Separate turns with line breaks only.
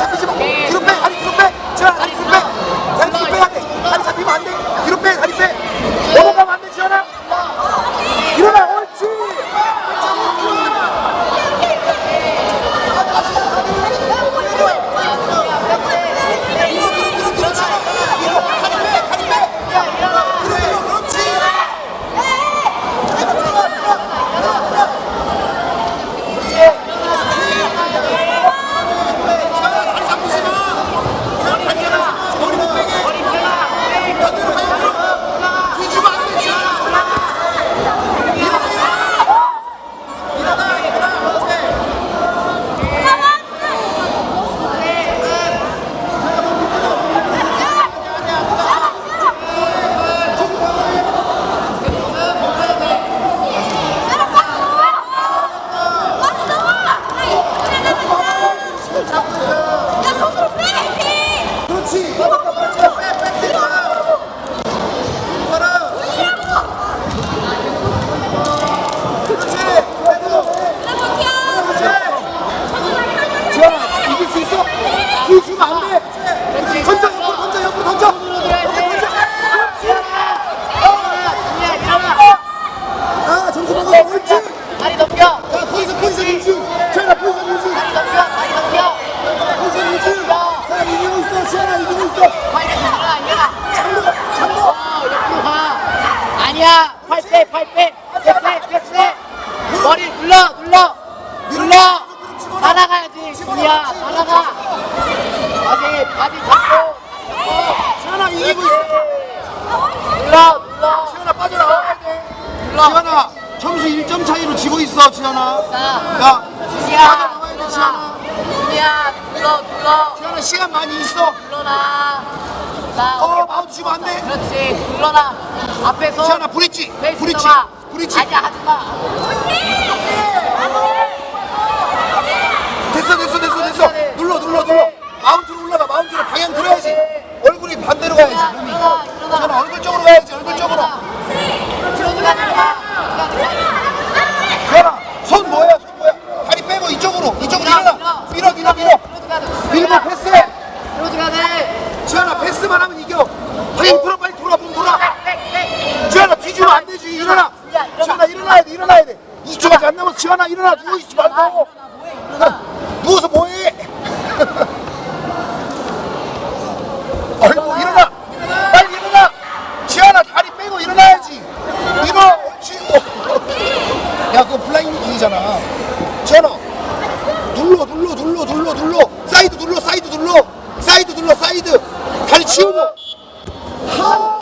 잡히지 마. 뒤로 빼. 다리 뒤로 빼. 지현아 다리 뒤로 빼. 다리 뒤로 빼야 돼. 다리 잡히면 안 돼. 가
아니야 팔빼 팔빼 백세 백세 머리 눌러 눌러. 눌러. 날아가야지 준이야. 날아가. 바지 바지 잡고.
지현아, 이기고 있어.
눌러 눌러.
지현아, 빠져나와야 돼.
눌러.
지현아, 점수 1점 차이로 지고 있어, 지현아.
자
야,
준이야.
빠져나와야 돼, 지현아.
준이야 눌러 눌러.
지현아, 시간 많이 있어.
눌러놔 자
어, 마운트 주면 안 돼.
그렇지 눌러놔 앞에서
지현아, 브릿지. 브릿지. 브릿지.
아니야 하지 마
됐어, 됐어, 됐어, 됐어. 눌러, 눌러, 눌러. 마운트로 올라가, 마운트로 방향 들어야지. 얼굴이 반대로 가야지. 몸이.
일어나 일어나
지현아, 얼굴 쪽으로 가야지, 얼굴 쪽으로.
뒤로 들어가 들어가
지현아, 손 뭐야, 손 뭐야. 다리 빼고 이쪽으로, 이쪽으로 일어나. 밀어, 밀어, 밀어. 밀고 패스해.
뒤로 들어가 돼
지현아, 패스만 하면 이겨. 방향 돌아, 빨리 돌아, 몸 돌아. 지현아, 뒤지면 안 되지. 일어나. 지현아, 일어나야 돼, 일어나야 돼. 20초밖에 안 남았어. 지현아, 일어나. 누워 있지 말고. 누워서 뭐해? 아이고 일어나 빨리 일어나 지현아 다리 빼고 일어나야지 일어나 옳지 야 그거 블라인드 킥이잖아 지현아 눌러 눌러 눌러 눌러 눌러 사이드 눌러 사이드 눌러 사이드 눌러 사이드 다리 치우고. 하